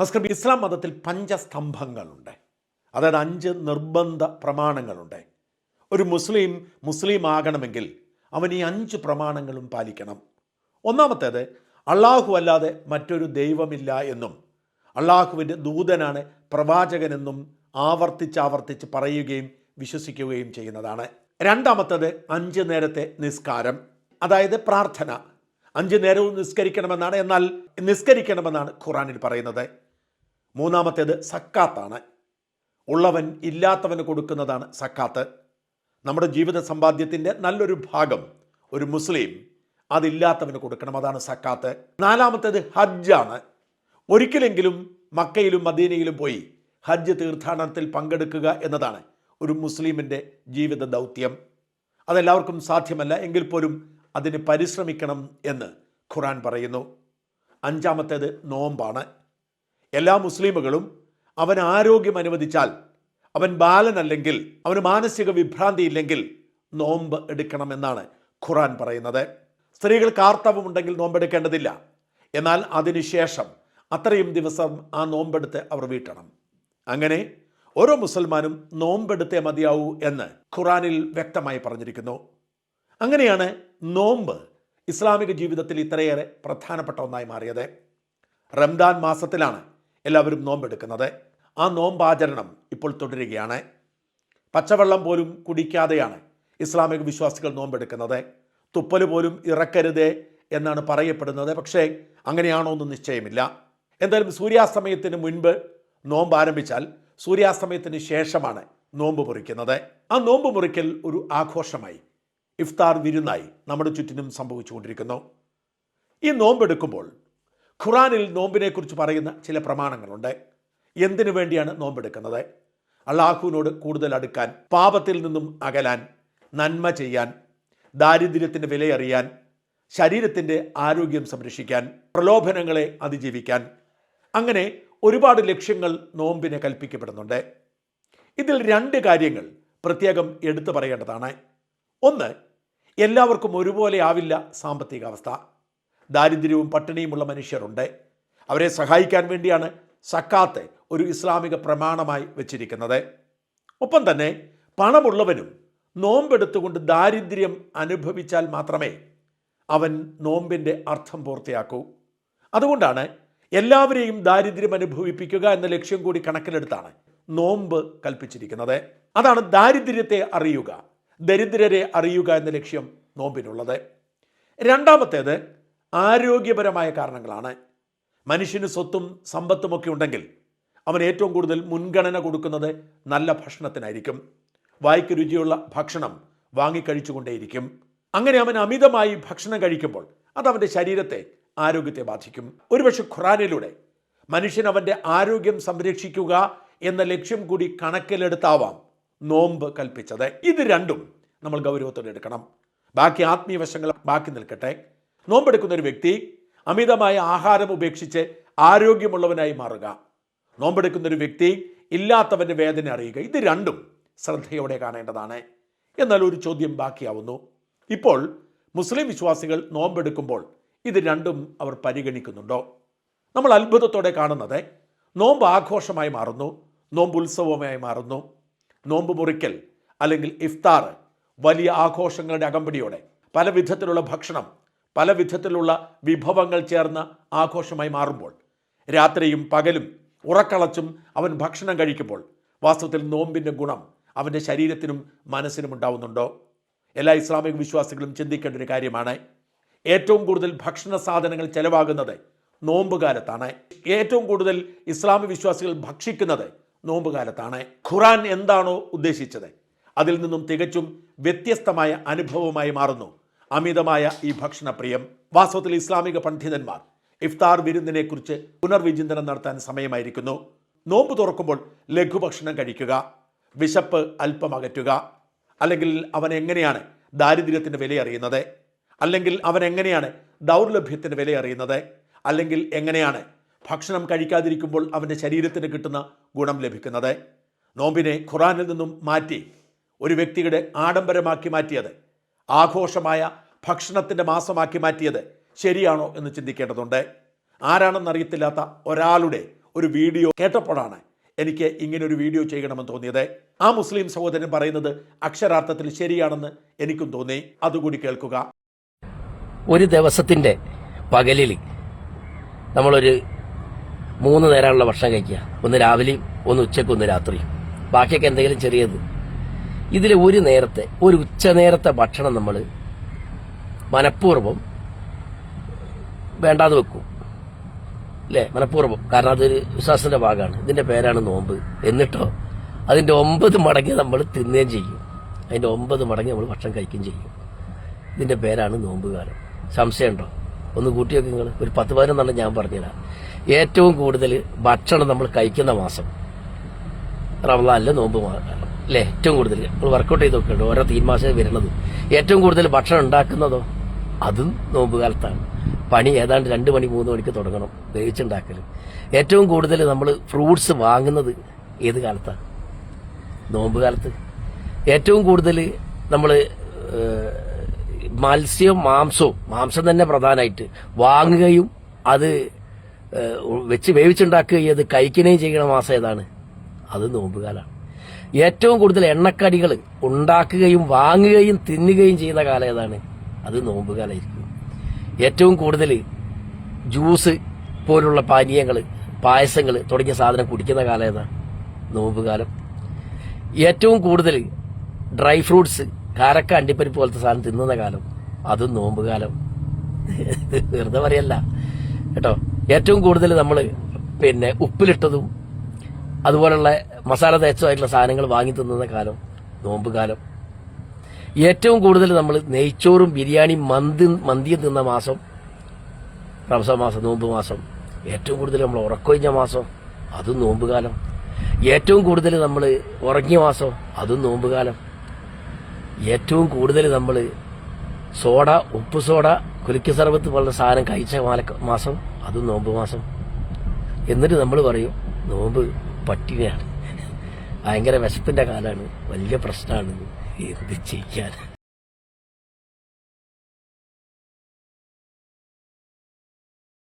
നമസ്കാരം ഇസ്ലാം മതത്തിൽ പഞ്ചസ്തംഭങ്ങളുണ്ട്. അതായത് അഞ്ച് നിർബന്ധ പ്രമാണങ്ങളുണ്ട്. ഒരു മുസ്ലിം മുസ്ലിം ആകണമെങ്കിൽ അവൻ ഈ അഞ്ച് പ്രമാണങ്ങളും പാലിക്കണം. ഒന്നാമത്തേത് അള്ളാഹു അല്ലാതെ മറ്റൊരു ദൈവമില്ല എന്നും അള്ളാഹുവിന്റെ ദൂതനാണ് പ്രവാചകനെന്നും ആവർത്തിച്ചാവർത്തിച്ച് പറയുകയും വിശ്വസിക്കുകയും ചെയ്യുന്നതാണ്. രണ്ടാമത്തേത് അഞ്ച് നേരത്തെ നിസ്കാരം അതായത് പ്രാർത്ഥന. അഞ്ച് നേരവും നിസ്കരിക്കണമെന്നാണ് എന്നാൽ നിസ്കരിക്കണമെന്നാണ് ഖുറാനിൽ പറയുന്നത്. മൂന്നാമത്തേത് സക്കാത്താണ്. ഉള്ളവൻ ഇല്ലാത്തവന് കൊടുക്കുന്നതാണ് സക്കാത്ത്. നമ്മുടെ ജീവിത സമ്പാദ്യത്തിന്റെ നല്ലൊരു ഭാഗം ഒരു മുസ്ലിം അതില്ലാത്തവന് കൊടുക്കണം അതാണ് സക്കാത്ത്. നാലാമത്തേത് ഹജ്ജാണ്. ഒരിക്കലെങ്കിലും മക്കയിലും മദീനയിലും പോയി ഹജ്ജ് തീർത്ഥാടനത്തിൽ പങ്കെടുക്കുക എന്നതാണ് ഒരു മുസ്ലിമിന്റെ ജീവിത ദൗത്യം. അതെല്ലാവർക്കും സാധ്യമല്ല എങ്കിൽ പോലും അതിന് പരിശ്രമിക്കണം എന്ന് ഖുറാൻ പറയുന്നു. അഞ്ചാമത്തേത് നോമ്പാണ്. എല്ലാ മുസ്ലിമുകളും അവൻ ആരോഗ്യം അനുവദിച്ചാൽ അവൻ ബാലനല്ലെങ്കിൽ അവന് മാനസിക വിഭ്രാന്തി ഇല്ലെങ്കിൽ നോമ്പ് എടുക്കണമെന്നാണ് ഖുറാൻ പറയുന്നത്. സ്ത്രീകൾക്ക് ആർത്തവമുണ്ടെങ്കിൽ നോമ്പെടുക്കേണ്ടതില്ല എന്നാൽ അതിനുശേഷം അത്രയും ദിവസം ആ നോമ്പെടുത്ത് അവർ വീട്ടണം. അങ്ങനെ ഓരോ മുസൽമാനും നോമ്പെടുത്തേ മതിയാവൂ എന്ന് ഖുറാനിൽ വ്യക്തമായി പറഞ്ഞിരിക്കുന്നു. അങ്ങനെയാണ് നോമ്പ് ഇസ്ലാമിക ജീവിതത്തിൽ ഇത്രയേറെ പ്രധാനപ്പെട്ട ഒന്നായി മാറിയത്. റംദാൻ മാസത്തിലാണ് എല്ലാവരും നോമ്പെടുക്കുന്നത്. ആ നോമ്പാചരണം ഇപ്പോൾ തുടരുകയാണ്. പച്ചവെള്ളം പോലും കുടിക്കാതെയാണ് ഇസ്ലാമിക വിശ്വാസികൾ നോമ്പെടുക്കുന്നത്. തുപ്പൽ പോലും ഇറക്കരുത് എന്നാണ് പറയപ്പെടുന്നത്. പക്ഷേ അങ്ങനെയാണോ എന്ന് നിശ്ചയമില്ല. എന്തായാലും സൂര്യാസ്തമയത്തിന് മുൻപ് നോമ്പ് ആരംഭിച്ചാൽ സൂര്യാസ്തമയത്തിന് ശേഷമാണ് നോമ്പ് മുറിക്കുന്നത്. ആ നോമ്പ് മുറിക്കൽ ഒരു ആഘോഷമായി. ഇഫ്താർ വിരുന്നായി നമ്മുടെ ചുറ്റിനും സംഭവിച്ചുകൊണ്ടിരിക്കുന്നു. ഈ നോമ്പെടുക്കുമ്പോൾ ഖുറാനിൽ നോമ്പിനെക്കുറിച്ച് പറയുന്ന ചില പ്രമാണങ്ങളുണ്ട്. എന്തിനു വേണ്ടിയാണ് നോമ്പെടുക്കുന്നത്? അള്ളാഹുവിനോട് കൂടുതൽ അടുക്കാൻ പാപത്തിൽ നിന്നും അകലാൻ നന്മ ചെയ്യാൻ ദാരിദ്ര്യത്തിന്റെ വിലയറിയാൻ ശരീരത്തിന്റെ ആരോഗ്യം സംരക്ഷിക്കാൻ പ്രലോഭനങ്ങളെ അതിജീവിക്കാൻ അങ്ങനെ ഒരുപാട് ലക്ഷ്യങ്ങൾ നോമ്പിനെ കൽപ്പിക്കപ്പെടുന്നുണ്ട്. ഇതിൽ രണ്ട് കാര്യങ്ങൾ പ്രത്യേകം എടുത്തു പറയേണ്ടതാണ്. ഒന്ന് എല്ലാവർക്കും ഒരുപോലെ ആവില്ല സാമ്പത്തിക അവസ്ഥ ദാരിദ്ര്യവും പട്ടിണിയുമുള്ള മനുഷ്യരുണ്ട്. അവരെ സഹായിക്കാൻ വേണ്ടിയാണ് സക്കാത്ത് ഒരു ഇസ്ലാമിക പ്രമാണമായി വച്ചിരിക്കുന്നത്. ഒപ്പം തന്നെ പണമുള്ളവനും നോമ്പെടുത്തുകൊണ്ട് ദാരിദ്ര്യം അനുഭവിച്ചാൽ മാത്രമേ അവൻ നോമ്പിന്റെ അർത്ഥം പൂർത്തിയാക്കൂ. അതുകൊണ്ടാണ് എല്ലാവരെയും ദാരിദ്ര്യം അനുഭവിപ്പിക്കുക എന്ന ലക്ഷ്യം കൂടി കണക്കിലെടുത്താണ് നോമ്പ് കൽപ്പിച്ചിരിക്കുന്നത്. അതാണ് ദാരിദ്ര്യത്തെ അറിയുക ദരിദ്രരെ അറിയുക എന്ന ലക്ഷ്യം നോമ്പിനുള്ളത്. രണ്ടാമത്തേത് ആരോഗ്യപരമായ കാരണങ്ങളാണ്. മനുഷ്യന് സ്വത്തും സമ്പത്തുമൊക്കെ ഉണ്ടെങ്കിൽ അവൻ ഏറ്റവും കൂടുതൽ മുൻഗണന കൊടുക്കുന്നത് നല്ല ഭക്ഷണത്തിനായിരിക്കും. വായ്ക്ക് രുചിയുള്ള ഭക്ഷണം വാങ്ങിക്കഴിച്ചുകൊണ്ടേയിരിക്കും അങ്ങനെ അവൻ അമിതമായി ഭക്ഷണം കഴിക്കുമ്പോൾ അത് അവന്റെ ശരീരത്തെ ആരോഗ്യത്തെ ബാധിക്കും. ഒരുപക്ഷെ ഖുറാനിലൂടെ മനുഷ്യൻ അവന്റെ ആരോഗ്യം സംരക്ഷിക്കുക എന്ന ലക്ഷ്യം കൂടി കണക്കിലെടുത്താവാം നോമ്പ് കൽപ്പിച്ചത്. ഇത് രണ്ടും നമ്മൾ ഗൗരവത്തോടെ എടുക്കണം. ബാക്കി ആത്മീയ വശങ്ങൾ ബാക്കി നിൽക്കട്ടെ. നോമ്പെടുക്കുന്ന ഒരു വ്യക്തി അമിതമായ ആഹാരം ഉപേക്ഷിച്ച് ആരോഗ്യമുള്ളവനായി മാറുക. നോമ്പെടുക്കുന്ന ഒരു വ്യക്തി ഇല്ലാത്തവന്റെ വേദന അറിയുക. ഇത് രണ്ടും ശ്രദ്ധയോടെ കാണേണ്ടതാണ്. എന്നാൽ ഒരു ചോദ്യം ബാക്കിയാവുന്നു. ഇപ്പോൾ മുസ്ലിം വിശ്വാസികൾ നോമ്പെടുക്കുമ്പോൾ ഇത് രണ്ടും അവർ പരിഗണിക്കുന്നുണ്ടോ? നമ്മൾ അത്ഭുതത്തോടെ കാണുന്നത് നോമ്പ് ആഘോഷമായി മാറുന്നു നോമ്പ് ഉത്സവമായി മാറുന്നു. നോമ്പ് മുറിക്കൽ അല്ലെങ്കിൽ ഇഫ്താർ വലിയ ആഘോഷങ്ങളുടെ അകമ്പടിയോടെ പല വിധത്തിലുള്ള ഭക്ഷണം പല വിധത്തിലുള്ള വിഭവങ്ങൾ ചേർന്ന ആഘോഷമായി മാറുമ്പോൾ രാത്രിയും പകലും ഉറക്കളച്ചും അവൻ ഭക്ഷണം കഴിക്കുമ്പോൾ വാസ്തവത്തിൽ നോമ്പിന്റെ ഗുണം അവന്റെ ശരീരത്തിനും മനസ്സിനും ഉണ്ടാവുന്നുണ്ടോ? എല്ലാ ഇസ്ലാമിക വിശ്വാസികളും ചിന്തിക്കേണ്ട ഒരു കാര്യമാണ്. ഏറ്റവും കൂടുതൽ ഭക്ഷണ സാധനങ്ങൾ ചെലവാകുന്നത് നോമ്പുകാലത്താണ്. ഏറ്റവും കൂടുതൽ ഇസ്ലാമിക വിശ്വാസികൾ ഭക്ഷിക്കുന്നത് നോമ്പുകാലത്താണ്. ഖുറാൻ എന്താണോ ഉദ്ദേശിച്ചത് അതിൽ നിന്നും തികച്ചും വ്യത്യസ്തമായ അനുഭവമായി മാറുന്നു. അമിതമായ ഈ ഭക്ഷണ പ്രിയം വാസ്തവത്തിൽ ഇസ്ലാമിക പണ്ഡിതന്മാർ ഇഫ്താർ വിരുന്നിനെക്കുറിച്ച് പുനർവിചിന്തനം നടത്താൻ സമയമായിരിക്കുന്നു. നോമ്പ് തുറക്കുമ്പോൾ ലഘുഭക്ഷണം കഴിക്കുക വിശപ്പ് അല്പം അകറ്റുക അല്ലെങ്കിൽ അവൻ എങ്ങനെയാണ് ദാരിദ്ര്യത്തിന്റെ വില അറിയുന്നത്? അല്ലെങ്കിൽ അവൻ എങ്ങനെയാണ് ദൗർലഭ്യത്തിന്റെ വില അറിയുന്നത്? അല്ലെങ്കിൽ എങ്ങനെയാണ് ഭക്ഷണം കഴിക്കാതിരിക്കുമ്പോൾ അവന്റെ ശരീരത്തിന് കിട്ടുന്ന ഗുണം ലഭിക്കുന്നത്? നോമ്പിനെ ഖുറാനിൽ നിന്നും മാറ്റി ഒരു വ്യക്തിയുടെ ആഡംബരമാക്കി മാറ്റിയത് ആഘോഷമായ ഭക്ഷണത്തിന്റെ മാസമാക്കി മാറ്റിയത് ശരിയാണോ എന്ന് ചിന്തിക്കേണ്ടതുണ്ട്. ആരാണെന്നറിയത്തില്ലാത്ത ഒരാളുടെ ഒരു വീഡിയോ കേട്ടപ്പോഴാണ് എനിക്ക് ഇങ്ങനെ ഒരു വീഡിയോ ചെയ്യണമെന്ന് തോന്നിയത്. ആ മുസ്ലിം സഹോദരൻ പറയുന്നത് അക്ഷരാർത്ഥത്തിൽ ശരിയാണെന്ന് എനിക്കും തോന്നി. അതുകൂടി കേൾക്കുക. ഒരു ദിവസത്തിന്റെ പകലിൽ നമ്മളൊരു മൂന്ന് നേരമുള്ള ഭക്ഷണം കഴിക്കുക. ഒന്ന് രാവിലെയും ഒന്ന് ഉച്ചയ്ക്ക് ഒന്ന് രാത്രിയും. ബാക്കിയൊക്കെ എന്തെങ്കിലും ചെറിയത്. ഇതിൽ ഒരു നേരത്തെ ഒരു ഉച്ച നേരത്തെ ഭക്ഷണം നമ്മൾ മനഃപൂർവം വേണ്ടാതെ വെക്കും. അല്ലേ മനഃപൂർവം. കാരണം അതൊരു വിശ്വാസത്തിന്റെ ഭാഗമാണ്. ഇതിന്റെ പേരാണ് നോമ്പ് എന്നിട്ടോ അതിന്റെ ഒമ്പത് മടങ്ങി നമ്മൾ തിന്നുകയും ചെയ്യും. അതിന്റെ ഒമ്പത് മടങ്ങി നമ്മൾ ഭക്ഷണം കഴിക്കുകയും ചെയ്യും. ഇതിന്റെ പേരാണ് നോമ്പ് കാലം സംശയമുണ്ടോ? ഒന്ന് കൂട്ടിയൊക്കെ നിങ്ങൾ ഒരു പത്ത് പതിനൊന്നെണ്ണം ഞാൻ പറഞ്ഞുതരാം. ഏറ്റവും കൂടുതൽ ഭക്ഷണം നമ്മൾ കഴിക്കുന്ന മാസം റമദാനിലെ നോമ്പ് കാലം അല്ലേ ഏറ്റവും കൂടുതൽ. നമ്മൾ വർക്കൗട്ട് ചെയ്ത് നോക്കുന്നുണ്ട്. ഓരോ തീൻ മാസം വരുന്നത്. ഏറ്റവും കൂടുതൽ ഭക്ഷണം ഉണ്ടാക്കുന്നതോ? അതും നോമ്പ് കാലത്താണ് പണി ഏതാണ്ട് രണ്ട് മണി മൂന്ന് മണിക്ക് തുടങ്ങണം. വേവിച്ചുണ്ടാക്കൽ ഏറ്റവും കൂടുതൽ നമ്മൾ ഫ്രൂട്ട്സ് വാങ്ങുന്നത് ഏത് കാലത്താണ് നോമ്പ് കാലത്ത് ഏറ്റവും കൂടുതൽ നമ്മൾ മത്സ്യവും മാംസവും മാംസം തന്നെ പ്രധാനമായിട്ട് വാങ്ങുകയും അത് വെച്ച് വേവിച്ചുണ്ടാക്കുകയും അത് കഴിക്കുകയും ചെയ്യുന്ന മാസം ഏതാണ്? അത് നോമ്പുകാലാണ്. ഏറ്റവും കൂടുതൽ എണ്ണക്കടികൾ ഉണ്ടാക്കുകയും വാങ്ങുകയും തിന്നുകയും ചെയ്യുന്ന കാലം ഏതാണ്? അത് നോമ്പുകാലായിരിക്കും ഏറ്റവും കൂടുതൽ ജ്യൂസ് പോലുള്ള പാനീയങ്ങൾ പായസങ്ങൾ തുടങ്ങിയ സാധനം കുടിക്കുന്ന കാലം ഏതാണ് നോമ്പുകാലം ഏറ്റവും കൂടുതൽ ഡ്രൈ ഫ്രൂട്ട്സ് കാരക്ക അണ്ടിപ്പരിപ്പ് പോലത്തെ സാധനം തിന്നുന്ന കാലം അതും നോമ്പ് കാലം. വെറുതെ പറയല്ല. കേട്ടോ? ഏറ്റവും കൂടുതൽ നമ്മൾ പിന്നെ ഉപ്പിലിട്ടതും അതുപോലുള്ള മസാല തേച്ചതായിട്ടുള്ള സാധനങ്ങൾ വാങ്ങി തിന്നുന്ന കാലം നോമ്പ് കാലം. ഏറ്റവും കൂടുതൽ നമ്മൾ നെയ്ച്ചോറും ബിരിയാണി മന്തി മന്തിയും തിന്ന മാസം റംസാ മാസം നോമ്പ് മാസം. ഏറ്റവും കൂടുതൽ നമ്മൾ ഉറക്കൊഴിഞ്ഞ മാസം അതും നോമ്പ് കാലം. ഏറ്റവും കൂടുതൽ നമ്മൾ ഉറങ്ങിയ മാസം അതും നോമ്പ് കാലം. ഏറ്റവും കൂടുതൽ നമ്മൾ സോഡ ഉപ്പ് സോഡ കുലിക്ക സർബത്ത് പോലുള്ള സാധനം കഴിച്ച മാസം അതും നോമ്പ് മാസം. എന്നിട്ട് നമ്മൾ പറയും നോമ്പ് പട്ടിണിയാണ്. ഭയങ്കര വിശപ്പിന്റെ കാലാണ്. വലിയ പ്രശ്നമാണ് എന്ത് ചെയ്യാൻ.